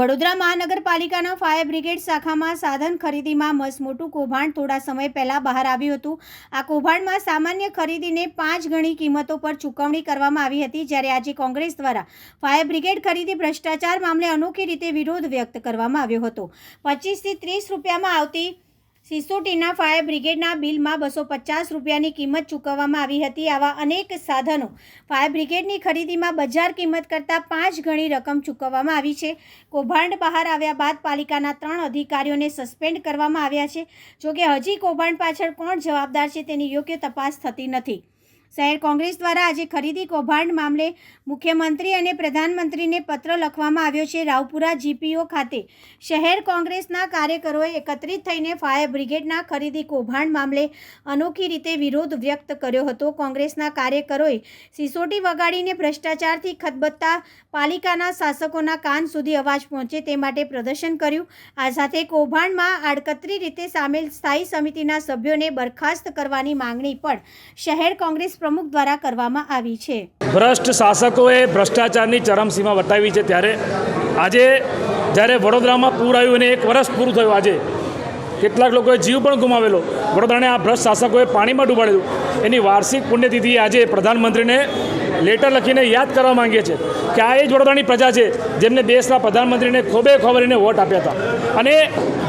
વડોદરા મહાનગરપાલિકાના fire brigade શાખામાં સાધન ખરીદીમાં મસમોટું કૌભાંડ થોડા સમય પહેલાં બહાર આવ્યું હતું. આ કૌભાંડમાં સામાન્ય ખરીદીને પાંચ ગણી કિંમતો પર ચૂકવણી કરવામાં આવી હતી, જ્યારે આજે કોંગ્રેસ દ્વારા ફાયર બ્રિગેડ ખરીદી ભ્રષ્ટાચાર મામલે અનોખી રીતે વિરોધ વ્યક્ત કરવામાં આવ્યો હતો. પચીસથી ત્રીસ રૂપિયામાં આવતી સિસોટીના ફાયર બ્રિગેડના બિલમાં બસો પચાસ રૂપિયાની કિંમત ચૂકવવામાં આવી હતી. આવા અનેક સાધનો ફાયર બ્રિગેડની ખરીદીમાં બજાર કિંમત કરતાં પાંચ ગણી રકમ ચૂકવવામાં આવી છે. કૌભાંડ બહાર આવ્યા બાદ પાલિકાના ત્રણ અધિકારીઓને સસ્પેન્ડ કરવામાં આવ્યા છે. જોકે હજી કૌભાંડ પાછળ કોણ જવાબદાર છે તેની યોગ્ય તપાસ થતી નથી. શહેર કોંગ્રેસ દ્વારા આજે ખરીદી કૌભાંડ મામલે મુખ્યમંત્રી અને પ્રધાનમંત્રીને પત્ર લખવામાં આવ્યો છે. રાવપુરા જીપીઓ ખાતે શહેર કોંગ્રેસના કાર્યકરોએ એકત્રિત થઈને ફાયર બ્રિગેડના ખરીદી કૌભાંડ મામલે અનોખી રીતે વિરોધ વ્યક્ત કર્યો હતો. કોંગ્રેસના કાર્યકરોએ સિસોટી વગાડીને ભ્રષ્ટાચારથી ખતબત્તા પાલિકાના શાસકોના કાન સુધી અવાજ પહોંચે તે માટે પ્રદર્શન કર્યું. આ સાથે કૌભાંડમાં આડકતરી રીતે સામેલ સ્થાયી સમિતિના સભ્યોને બરખાસ્ત કરવાની માંગણી પણ શહેર કોંગ્રેસ પ્રમુખ દ્વારા કરવામાં આવી છે. ભ્રષ્ટ શાસકોએ ભ્રષ્ટાચારની ચરમસીમા વટાવી છે ત્યારે આજે જ્યારે વડોદરામાં પૂર આવ્યું અને એક વર્ષ પૂરું થયું આજે, કેટલાક લોકોએ જીવ પણ ગુમાવેલો. વડોદરાને આ ભ્રષ્ટ શાસકોએ પાણીમાં ડૂબાડ્યું એની વાર્ષિક પુણ્યતિથિ આજે પ્રધાનમંત્રીને લેટર લખીને યાદ કરવા માંગીએ છીએ કે આ એ જ વડોદરાની પ્રજા છે જેમને દેશના પ્રધાનમંત્રીને ખોબે ખોબરીને વોટ આપ્યા હતા. અને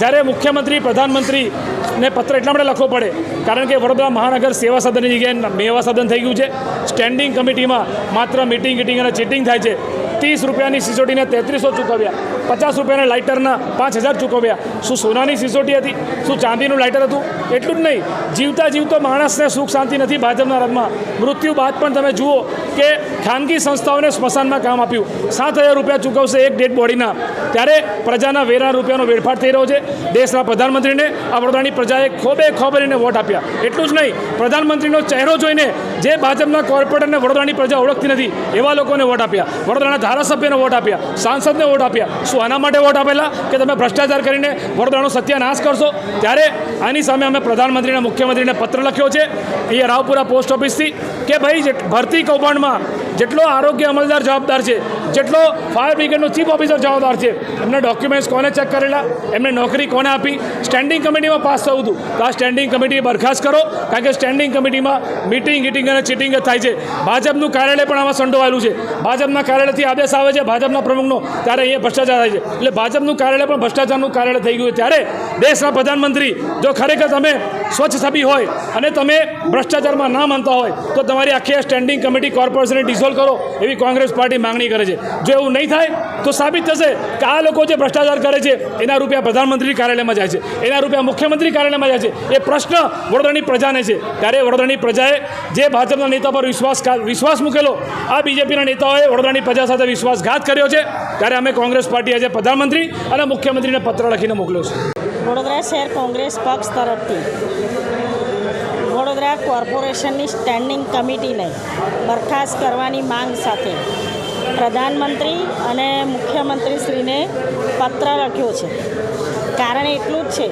જ્યારે મુખ્યમંત્રી, પ્રધાનમંત્રીને પત્ર એટલા માટે લખવો પડે, કારણ કે વડોદરા મહાનગર સેવા સદનની જગ્યાએ મેવા સદન થઈ ગયું છે. સ્ટેન્ડિંગ કમિટીમાં માત્ર મીટિંગ ગીટિંગ અને ચીટિંગ થાય છે. ત્રીસ રૂપિયાની સિસોટીને તેત્રીસો ચૂકવ્યા, પચાસ રૂપિયાના લાઇટરના પાંચ હજાર ચૂકવ્યા. શું સોનાની સિસોટી હતી? શું ચાંદીનું લાઇટર હતું? એટલું જ નહીં. જીવતા જીવતો માણસને સુખ શાંતિ નથી ભાજપના રાજમાં મૃત્યુ બાદ પણ તમે જુઓ કે ખાનગી સંસ્થાઓને સ્મશાનમાં કામ આપ્યું. સાત હજાર રૂપિયા ચૂકવશે એક ડેડ બોડીના. ત્યારે પ્રજાના વેરા રૂપિયાનો વેડફાટ થઈ રહ્યો છે. દેશના પ્રધાનમંત્રીને આ વડોદરાની પ્રજાએ ખોબે ખોબરીને વોટ આપ્યા. એટલું જ નહીં, પ્રધાનમંત્રીનો ચહેરો જોઈને જે ભાજપના કોર્પોરેટરને વડોદરાની પ્રજા ઓળખતી નથી, એવા લોકોને વોટ આપ્યા. વડોદરાના ધારાસભ્યને વોટ આપ્યા. સાંસદને વોટ આપ્યા. શું આના માટે વોટ આપેલા? કે તમે ભ્રષ્ટાચાર કરીને વડોદરાનો સત્યાનાશ કરશો? ત્યારે આની સામે અમે પ્રધાનમંત્રીને મુખ્યમંત્રીને પત્ર લખ્યો છે. અહીંયા રાવપુરા પોસ્ટ ઓફિસથી કે ભાઈ ભરતી કૌભાંડમાં જેટલો આરોગ્ય અમલદાર જવાબદાર છે, જેટલો ફાયર બ્રિગેડનો ચીફ ઓફિસર જવાબદાર છે, એમને ડોક્યુમેન્ટ્સ કોને ચેક કરેલા, એમને નોકરી કોને આપી, સ્ટેન્ડિંગ કમિટીમાં પાસ થયું હતું. તો આ સ્ટેન્ડિંગ કમિટી બરખાસ્ત કરો, કારણ કે સ્ટેન્ડિંગ કમિટીમાં મીટિંગ ગીટિંગ અને ચીટિંગ જ થાય છે. ભાજપનું કાર્યાલય પણ આમાં સંડોવાયેલું છે. ભાજપના કાર્યાલયથી આદેશ આવે છે, ભાજપના પ્રમુખનો, ત્યારે અહીંયા ભ્રષ્ટાચાર થાય છે. એટલે ભાજપનું કાર્યાલય પણ ભ્રષ્ટાચારનું કાર્યાલય થઈ ગયું ત્યારે દેશના પ્રધાનમંત્રી, જો ખરેખર તમે સ્વચ્છ છબી હોય અને તમે ભ્રષ્ટાચારમાં ના માનતા હોય, તો તમારી આખી સ્ટેન્ડિંગ કમિટી કોર્પોરેશનને ડિઝોલ્વ કરો એવી કોંગ્રેસ પાર્ટી માંગણી કરે છે. જો એવું નહીં થાય, તો સાબિત થશે કે આ લોકો જે ભ્રષ્ટાચાર કરે છે, એના રૂપિયા પ્રધાનમંત્રી કાર્યાલયમાં જાય છે. એના રૂપિયા મુખ્યમંત્રી કાર્યાલયમાં જાય છે. એ પ્રશ્ન વડોદરાની પ્રજાને છે. ત્યારે વડોદરાની પ્રજાએ જે ભાજપના નેતા પર વિશ્વાસ વિશ્વાસ મૂકેલો, આ બીજેપીના નેતાઓએ વડોદરાની પ્રજા સાથે વિશ્વાસઘાત કર્યો છે. ત્યારે અમે કોંગ્રેસ પાર્ટી આજે પ્રધાનમંત્રી અને મુખ્યમંત્રીને પત્ર લખીને મોકલ્યો છે. વડોદરા શહેર કોંગ્રેસ પક્ષ તરફથી. વડોદરા કોર્પોરેશનની સ્ટેન્ડિંગ કમિટીને બરખાસ્ત કરવાની માંગ સાથે પ્રધાનમંત્રી અને મુખ્યમંત્રીશ્રીને પત્ર લખ્યો છે. કારણ એટલું જ છે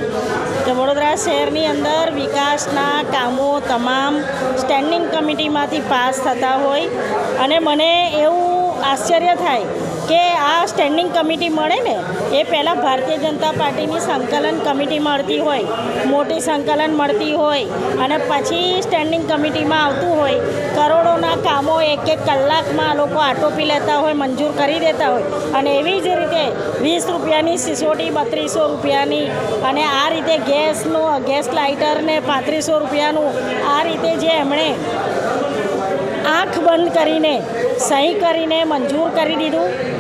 કે વડોદરા શહેરની અંદર વિકાસના કામો તમામ સ્ટેન્ડિંગ કમિટીમાંથી પાસ થતા હોય અને મને એવું આશ્ચર્ય થાય કે આ સ્ટેન્ડિંગ કમિટી મળે ને, એ પહેલાં ભારતીય જનતા પાર્ટીની સંકલન કમિટી મળતી હોય, મોટી સંકલન મળતી હોય, અને પછી સ્ટેન્ડિંગ કમિટીમાં આવતું હોય, કરોડોના કામો એક એક કલાકમાં લોકો આટોપી લેતા હોય, મંજૂર કરી દેતા હોય, અને એવી જ રીતે વીસ રૂપિયાની સિસોટી, બત્રીસો રૂપિયાની, અને આ રીતે ગેસનો, ગેસ લાઇટરને પાંત્રીસો રૂપિયાનું, આ રીતે જે એમણે આંખ બંધ કરીને, સહી કરીને મંજૂર કરી દીધું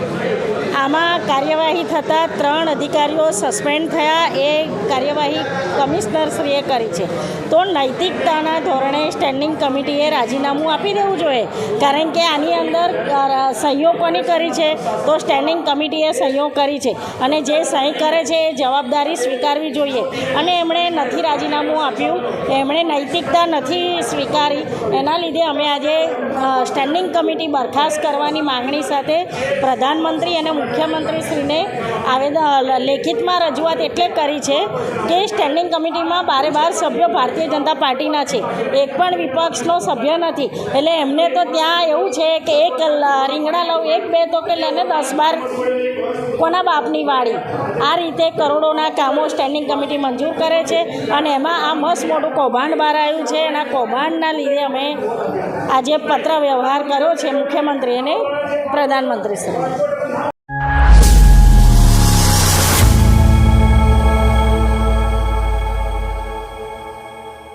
આમાં કાર્યવાહી થતાં ત્રણ અધિકારીઓ સસ્પેન્ડ થયા. એ કાર્યવાહી કમિશનરશ્રીએ કરી છે. તો નૈતિકતાના ધોરણે સ્ટેન્ડિંગ કમિટીએ રાજીનામું આપી દેવું જોઈએ. કારણ કે આની અંદર સહયોગ કોની કરી છે? તો સ્ટેન્ડિંગ કમિટીએ સહીઓ કરી છે. અને જે સહી કરે છે, એ જવાબદારી સ્વીકારવી જોઈએ. અને એમણે નથી રાજીનામું આપ્યું. એમણે નૈતિકતા નથી સ્વીકારી. એના લીધે અમે આજે સ્ટેન્ડિંગ કમિટી બરખાસ્ત કરવાની માંગણી સાથે પ્રધાનમંત્રી અને મુખ્યમંત્રીશ્રીને આવેદન લેખિતમાં રજૂઆત એટલે કરી છે કે સ્ટેન્ડિંગ કમિટીમાં બારે બાર સભ્યો ભારતીય જનતા પાર્ટીના છે. એક પણ વિપક્ષનો સભ્ય નથી. એટલે એમને તો ત્યાં એવું છે કે એક રીંગણા લઉં, એક, બે તો કે લઈને દસ બાર કોના બાપની વાડી. આ રીતે કરોડોના કામો સ્ટેન્ડિંગ કમિટી મંજૂર કરે છે અને એમાં આ મસ્ત મોટું કૌભાંડ બહાર આવ્યું છે. આ કૌભાંડના લીધે અમે આજે પત્ર વ્યવહાર કર્યો છે મુખ્યમંત્રી અને પ્રધાનમંત્રી શ્રી